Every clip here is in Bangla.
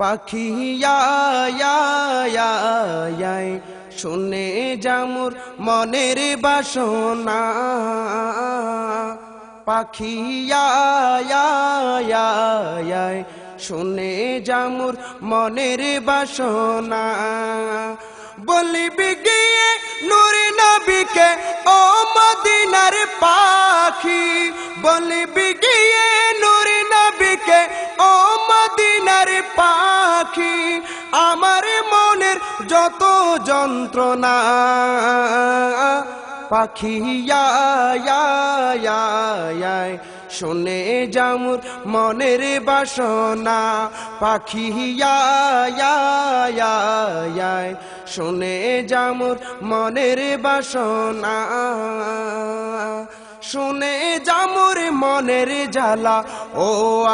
পাখিয়ায় শুনে জামুর মনের বাসনা। পাখিয়ায় শুনে জামুর মনের বাসনা। বলিবি গিয়ে নুরি নবীকে, ও মদিনার পাখি। বলিবি গিয়ে যত যন্ত্রণা পাখিয়ায় শুনে জামুর মনের বাসনা। পাখিয়ায় শুনে জামুর মনের বাসনা। শুনে জামুর মনের জ্বালা, ও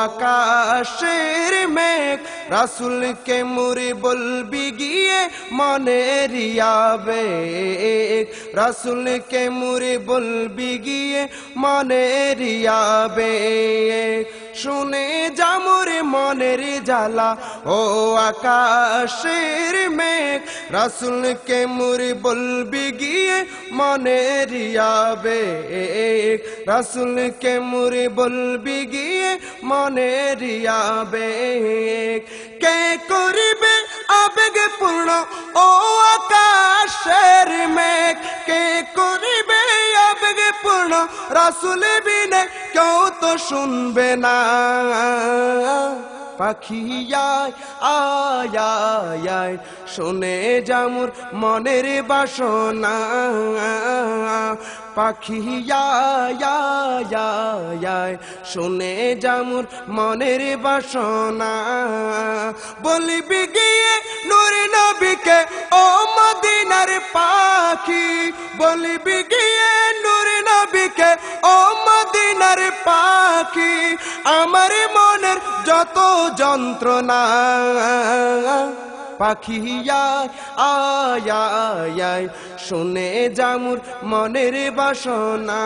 আকাশের মেঘ, রাসুলকে মুড়ি বলবি গিয়ে মনের আবেগ, রাসুলকে মুড়ি বলবি গিয়ে মনের আবেগ। শুনে জামুর মনের জ্বালা, ও আকাশের মেঘ, রাসুলকে মুড়ি বলবি গিয়ে মনের আবেগ। রাসুলকে মুড়ি বলবি গিয়ে মনের আবেগ। কে করিবে আবেগ পূর্ণ, ও আকাশের মেঘ? কে পূর্ণ রাসুল বিনে কেউ তো শুনবে না। পাখিয়ায় আয় শুনে জামুর মনের বাসনা। পাখিয়ায় শুনে জামুর মনের বাসনা। বলিবি গিয়ে নুর নবীকে, ও মদিনার পাখি। বলিবি গিয়ে নুর মদিনার পাখি আমার মনের যত যন্ত্রণা। পাখিয়ায় শুনে জামুর মনের বাসনা।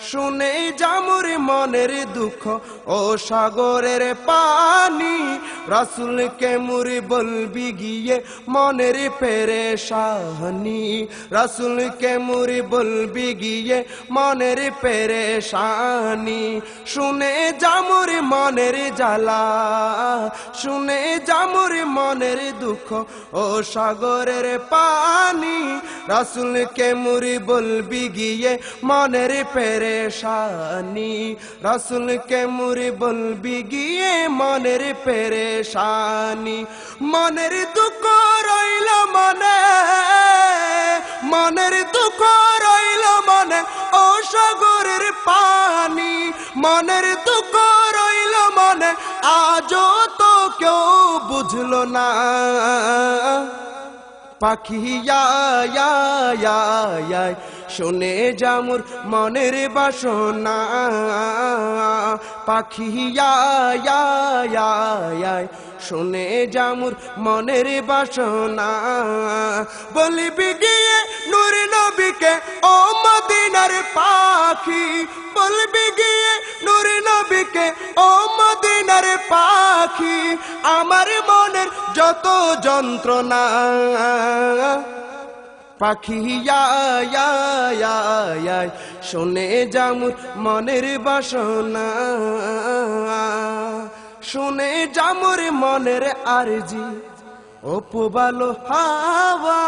শুনে জামুর মনের দুঃখ ও সাগরের পানি। রাসুলকে মুড়ি বলবি গিয়ে মনের পেরেশানি। রাসুলকে মুড়ি বলবি গিয়ে মনের পেরেশানি। শুনে জামুর মনের জ্বালা, শুনে জামুর মনের দুঃখ ও সাগরের পানি। রাসুলকে মুড়ি বলবি গিয়ে মনের পেরেশানি। রাসুলকে মুড়ি বলবি গিয়ে মনের পেরেশানি। মনের দুঃখ রইল মনে, মনের দুঃখ রইল মনে, ও সাগরের পানি। মনের দুঃখ রইল মনে, আজও তো কেউ বুঝলো না। পাখিয়ায় শুনে জামুর মনের বাসনা। পাখিয়ায় শুনে জামুর মনের বাসনা। বলিবি গিয়ে নূর নবীকে, ও মদিনার পাখি। বলবি গিয়ে নূর নবীকে, ও মদিনার পাখি। আমার যত যন্ত্রণা। পাখিয়ায় শোনে জামুর মনের বাসনা। শুনে জামুর মনের আরজি অপুবালো হাওয়া।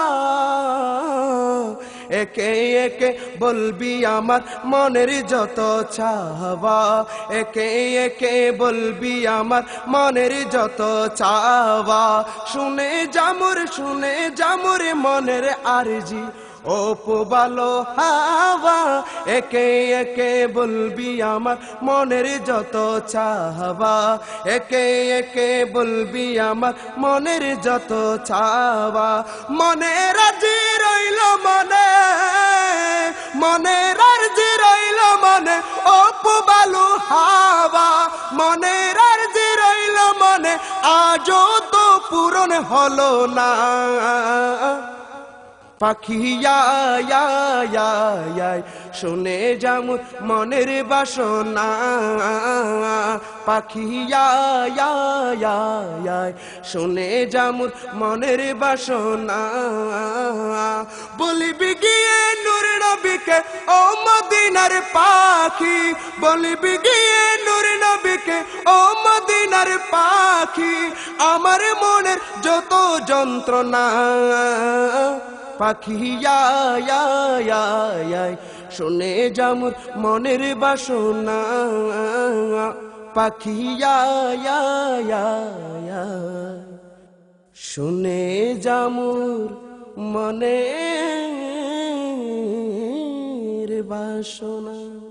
একে একে বলবি আমার মনের যত চাওয়া। একে একে বলবি আমার মনের যত চাওয়া। শুনে জামুর শুনে জামুর মনের আরজি। ও পোবালো হাওয়া, একে একে বলবি আমার মনের যত চাওয়া। একে একে বলবি আমার মনের যত চাওয়া। মনে রাজি রইল মনে মনে রাজি রইল মনে ও হাওয়া। মনে রাজি রইল মনে, আজও তো পূরণ হলো না। পাখিয়া শুনে যামুর মনের বাসনা। পাখিয়া শুনে যামুর মনের বাসনা। বলিবি গিয়ে নূর নবীকে, ও মদিনার পাখি। বলিবি গিয়ে নূর নবীকে, ও মদিনার পাখি। আমার মনের যত যন্ত্রণা। পাখিয়া শুনে যামুর মনের বাসনা। পাখিয়া শুনে যামুর মনের বাসনা।